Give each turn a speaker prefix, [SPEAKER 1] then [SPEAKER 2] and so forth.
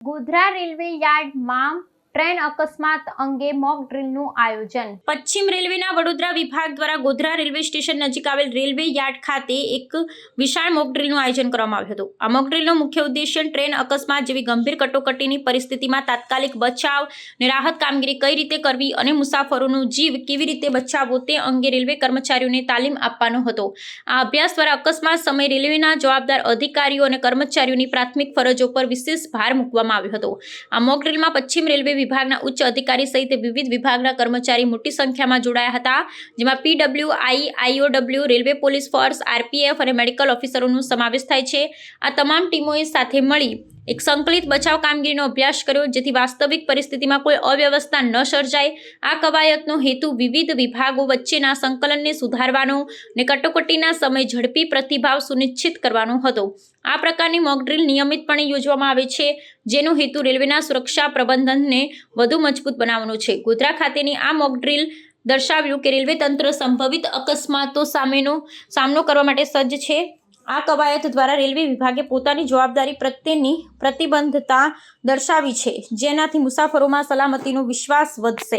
[SPEAKER 1] Godhra railway યાર્ડમાં train અકસ્માત અંગે મોક ડ્રીલનું આયોજન.
[SPEAKER 2] પશ્ચિમ રેલવેના વડોદરા વિભાગ દ્વારા ગોધરા રેલવે સ્ટેશન નજીક આવેલ રેલવે યાર્ડ ખાતે એક વિશાળ મોક ડ્રીલનું આયોજન કરવામાં આવ્યું હતું. આ મોક ડ્રીલનો મુખ્ય ઉદ્દેશ્ય ટ્રેન અકસ્માત જેવી ગંભીર કટોકટીની પરિસ્થિતિમાં તાત્કાલિક બચાવ અને રાહત કામગીરી કઈ રીતે કરવી અને મુસાફરોનું જીવ કેવી રીતે બચાવવો તે અંગે રેલવે કર્મચારીઓને તાલીમ આપવાનો હતો. આ અભ્યાસ દ્વારા અકસ્માત સમયે રેલવેના જવાબદાર અધિકારીઓ અને કર્મચારીઓની પ્રાથમિક ફરજો પર વિશેષ ભાર મૂકવામાં આવ્યો હતો. આ મોક ડ્રીલમાં પશ્ચિમ રેલવે વિભાગના ઉચ્ચ અધિકારી સહિત વિવિધ વિભાગના કર્મચારી મોટી સંખ્યામાં જોડાયા હતા, જેમાં PW I IOW railway police force RPF અને મેડિકલ ઓફિસરોનો સમાવેશ થાય છે. આ તમામ ટીમોએ સાથે મળી એક સંકલિત બચાવ કામગીરીનો અભ્યાસ કર્યો, જેથી વાસ્તવિક પરિસ્થિતિમાં કોઈ અવ્યવસ્થા ન સર્જાય. આ કવાયતનો હેતુ વિવિધ વિભાગો વચ્ચેના સંકલનને સુધારવાનો અને કટોકટીના સમય ઝડપી પ્રતિભાવ સુનિશ્ચિત કરવાનો હતો. આ પ્રકારની મોકડ્રીલ નિયમિતપણે યોજવામાં આવે છે, જેનો હેતુ રેલવેના સુરક્ષા પ્રબંધનને વધુ મજબૂત બનાવવાનો છે. ગોધરા ખાતેની આ મોકડ્રીલ દર્શાવ્યું કે રેલવે તંત્ર સંભવિત અકસ્માતો સામેનો સામનો કરવા માટે સજ્જ છે. આ કવાયત દ્વારા રેલવે વિભાગે પોતાની જવાબદારી પ્રત્યેની પ્રતિબદ્ધતા દર્શાવી છે. જેનાથી મુસાફરોમાં સલામતીનો વિશ્વાસ વધશે.